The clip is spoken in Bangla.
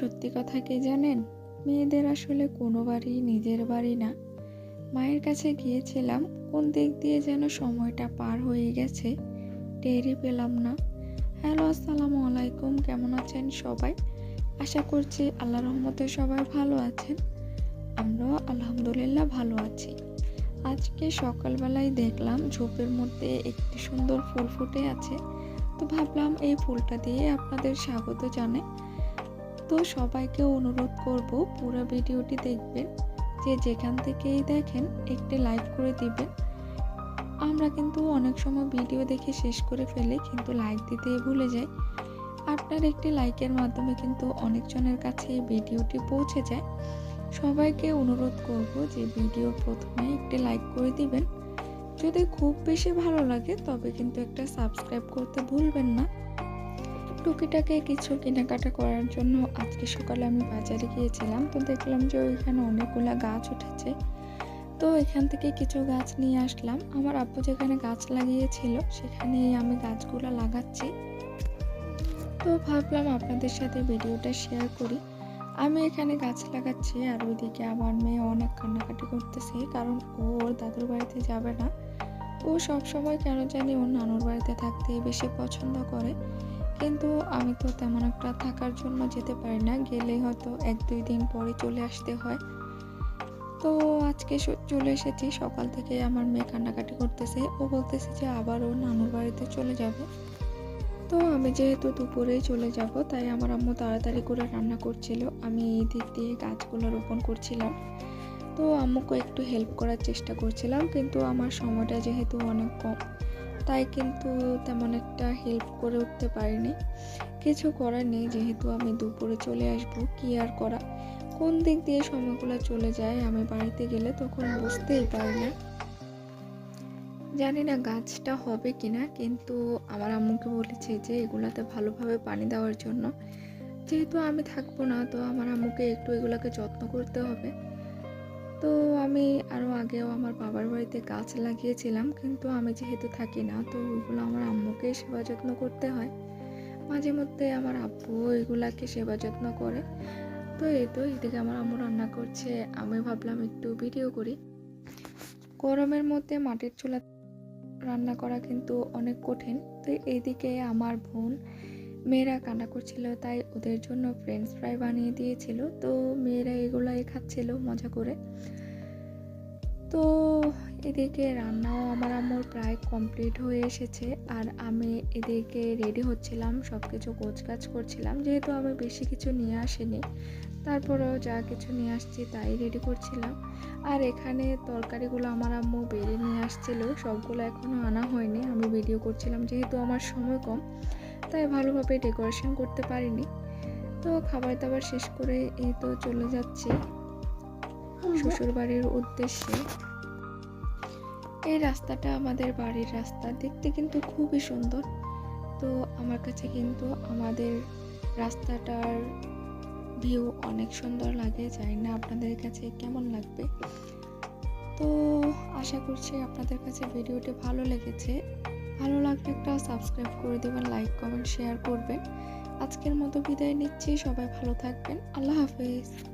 সত্যি কথা কি জানেন? মেয়েদের আসলে কোনো বাড়ি নিজের বাড়ি না। মায়ের কাছে গিয়েছিলাম, কোন দিক দিয়ে যেন সময়টা পার হয়ে গেছে, টেরই পেলাম না। হ্যালো, আসসালামু আলাইকুম, কেমন আছেন সবাই? আশা করছি আল্লাহ রহমতে সবাই ভালো আছেন। আমরাও আলহামদুলিল্লাহ ভালো আছি। আজকে সকালবেলায় দেখলাম ঝোপের মধ্যে একটি সুন্দর ফুল ফুটে আছে। তো ভাবলাম এই ফুলটা দিয়ে আপনাদের স্বাগত জানাই। তো সবাইকে অনুরোধ করব পুরো ভিডিওটি দেখবেন, যে যেখান থেকেই দেখেন একটি লাইক করে দিবেন। আমরা কিন্তু অনেক সময় ভিডিও দেখে শেষ করে ফেলি, কিন্তু লাইক দিতে ভুলে যাই। আপনার একটি লাইকের মাধ্যমে কিন্তু অনেকজনের কাছে এই ভিডিওটি পৌঁছে যায়। সবাইকে অনুরোধ করব যে ভিডিও প্রথমে একটি লাইক করে দিবেন। যদি খুব বেশি ভালো লাগে, তবে কিন্তু একটা সাবস্ক্রাইব করতে ভুলবেন না। টুকিটাকে কিছু কেনাকাটা করার জন্য আজকে সকালে আমি বাজারে গিয়েছিলাম, তো দেখলাম যে ওইখানে অনেকগুলা গাছ উঠেছে। তো এখান থেকে কিছু গাছ নিয়ে আসলাম। আমার আব্বু যেখানে গাছ লাগিয়েছিল, সেখানেই আমি গাছগুলো লাগাচ্ছি। তো ভাবলাম আপনাদের সাথে ভিডিওটা শেয়ার করি। আমি এখানে গাছ লাগাচ্ছি আর ওইদিকে আমার মেয়ে অনেক কান্নাকাটি করতেছে, কারণ ও ওর দাদুর বাড়িতে যাবে না। ও সব সময় কেন জানি ওর নানুর বাড়িতে থাকতে বেশি পছন্দ করে। কিন্তু আমি তো তেমন একটা থাকার জন্য যেতে পারি না। গেলে হয়তো এক, দুই দিন পরে চলে আসতে হয়। তো আজকে চলে এসেছি। সকাল থেকে আমার মেয়ে কান্নাকাটি করতেছে। ও বলতেছে যে আবার ও নানুর বাড়িতে চলে যাবে। তো আমি যেহেতু দুপুরেই চলে যাব, তাই আমার আম্মু তাড়াতাড়ি করে রান্না করছিল। আমি এই দিক দিয়ে গাছগুলো রোপণ করছিলাম। তো আম্মুকে একটু হেল্প করার চেষ্টা করছিলাম, কিন্তু আমার সময়টা যেহেতু অনেক কম তাই কিন্তু তেমন একটা হেল্প করে উঠতে পারিনি। কিছু করার নেই, যেহেতু আমি দুপুরে চলে আসব, কি আর করা? কোন দিক দিয়ে সময়গুলো চলে যায়, আমি বাড়িতে গেলে তখন বুঝতেই পারি না। জানি না গাছটা হবে কিনা, কিন্তু আমার আম্মুকে বলেছে যে এগুলাতে ভালোভাবে পানি দেওয়ার জন্য। যেহেতু আমি থাকব না, তো আমার আম্মুকে একটু এগুলাকে যত্ন করতে হবে। তো আমি আরও আগেও আমার বাবার বাড়িতে গাছ লাগিয়েছিলাম, কিন্তু আমি যেহেতু থাকি না, তো ওইগুলো আমার আম্মুকে সেবা যত্ন করতে হয়। মাঝে মধ্যে আমার আব্বু এগুলাকে সেবা যত্ন করে। তো এই তো এদিকে আমার আম্মু রান্না করছে, আমি ভাবলাম একটু ভিডিও করি। গরমের মধ্যে মাটির চুলা রান্না করা কিন্তু অনেক কঠিন। তো এইদিকে আমার বোন মেয়েরা কান্না করছিল, তাই ওদের জন্য ফ্রেঞ্চ ফ্রাই বানিয়ে দিয়েছিল। তো মেয়েরা এগুলাই খাচ্ছিল মজা করে। তো এদিকে রান্নাও আমার আম্মুর প্রায় কমপ্লিট হয়ে এসেছে। আর আমি এদিকে রেডি হচ্ছিলাম সব কিছু গোছগাছ করছিলাম। যেহেতু আমি বেশি কিছু নিয়ে আসিনি, তারপরেও যা কিছু নিয়ে আসছি তাই রেডি করছিলাম। আর এখানে তরকারিগুলো আমার আম্মু বেড়ে নিয়ে আসছিল, সবগুলো এখনও আনা হয়নি। আমি ভিডিও করছিলাম যেহেতু আমার সময় কম, তাই ভালোভাবে ডেকোরেশন করতে পারিনি। তো খাবার দাবার শেষ করে এই তো চলে যাচ্ছি। শ্বশুর বাড়ির উদ্দেশ্যে। এই রাস্তাটা আমাদের বাড়ির রাস্তা। দেখতে কিন্তু খুবই সুন্দর। তো আমার কাছে কিন্তু আমাদের রাস্তাটার ভিউ অনেক সুন্দর লাগে। জানি না আপনাদের কাছে কেমন লাগবে। তো আশা করছি আপনাদের কাছে ভিডিওটি ভালো লেগেছে। ভালো লাগলে একটা সাবস্ক্রাইব করে দেবেন, লাইক, কমেন্ট, শেয়ার করবেন। আজকের মতো বিদায় নিচ্ছি। সবাই ভালো থাকবেন। আল্লাহ হাফেজ।